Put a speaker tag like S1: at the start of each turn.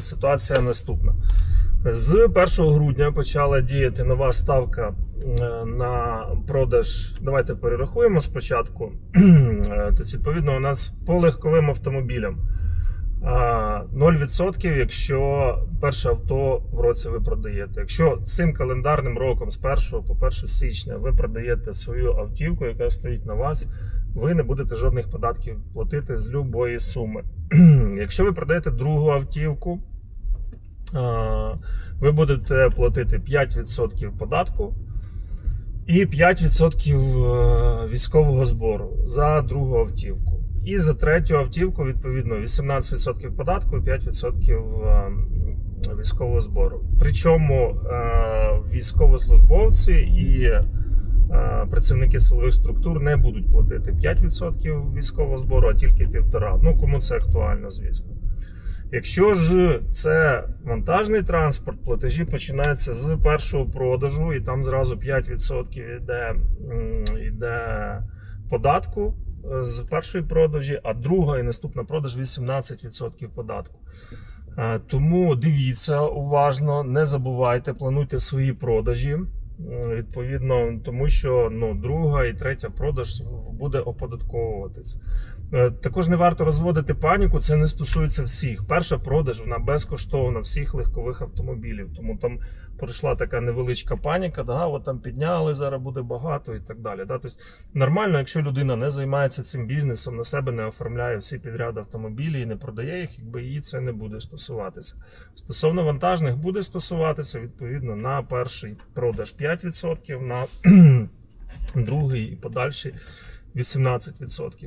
S1: Ситуація наступна. З 1 грудня почала діяти нова ставка е, на продаж. Давайте перерахуємо спочатку. Тобто, відповідно, у нас по легковим автомобілям 0%, якщо перше авто в році ви продаєте. Якщо цим календарним роком з 1 по 1 січня ви продаєте свою автівку, яка стоїть на вас, ви не будете жодних податків платити з любої суми. Якщо ви продаєте другу автівку, ви будете платити 5% податку і 5% е, військового збору за другу автівку. І за третю автівку, відповідно, 18% податку і 5% е, військового збору. Причому е, військовослужбовці і працівники силових структур не будуть платити 5% військового збору, а тільки 1,5%. Ну, кому це актуально, звісно. Якщо ж це вантажний транспорт, платежі починаються з першого продажу, і там зразу 5% йде, йде податку е, з першої продажі, а друга і наступна продаж 18% податку. Е, Тому дивіться уважно, не забувайте, плануйте свої продажі. М, Відповідно, тому що ну, друга і третя продаж буде оподатковуватись. Е, Також не варто розводити паніку, це не стосується всіх. Перша продаж вона безкоштовна всіх легкових автомобілів. Тому там пройшла така невеличка паніка, да, от там підняли, зараз буде багато і так далі. Да? Тобто, нормально, якщо людина не займається цим бізнесом, на себе не оформляє всі підряди автомобілі і не продає їх, якби її це не буде стосуватися. Стосовно вантажних буде стосуватися відповідно на перший продаж 5%, на другий і подальший 18%.